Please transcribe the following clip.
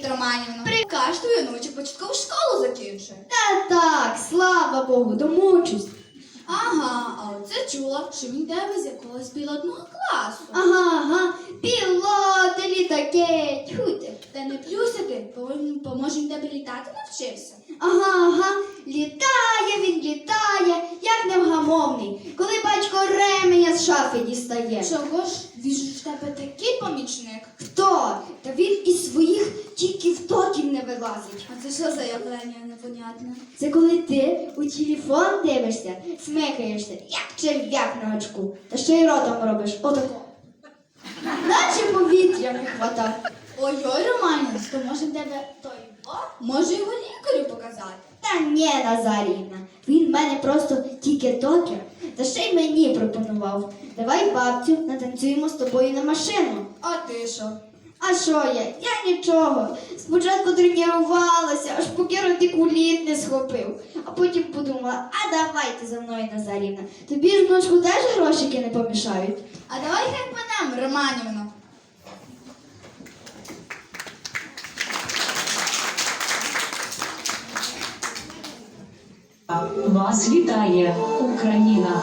Привіт, Романівна. Прикаж твою ночі початкову школу закінчує. Та так, слава Богу, домучусь. Ага, а оце чула, що він йде без якогось пілотного класу. Ага, ага, пілоти, літаки, Тьхути. Та не плюсики, повинен поможе тебе літати навчився. Ага, ага, літає, як невгамовний, коли батько ременя з дістає. Чого ж? Він ж в тебе такий помічник. Хто? Та він із своїх тільки втоків не вилазить. А це що за явлення непонятне? Це коли ти у телефон дивишся, смикаєшся, як черв'як на очку, та ще й ротом робиш отако. Наче повітря не хватав. Ой-ой, Романівна, то може в тебе той о? Може його лікарю показати? Та ні, Назарівна, він в мене просто тікер-токер, та ще й мені пропонував. Давай, бабцю, натанцюємо з тобою на машину. А ти що? А що я? Я нічого. Спочатку тренувалася, аж поки радикуліт не схопив. А потім подумала, а давайте за мною, Назарівна. Тобі ж внучку теж грошики не помішають. А давай хай панам, Романівна. Вас вітає Україна.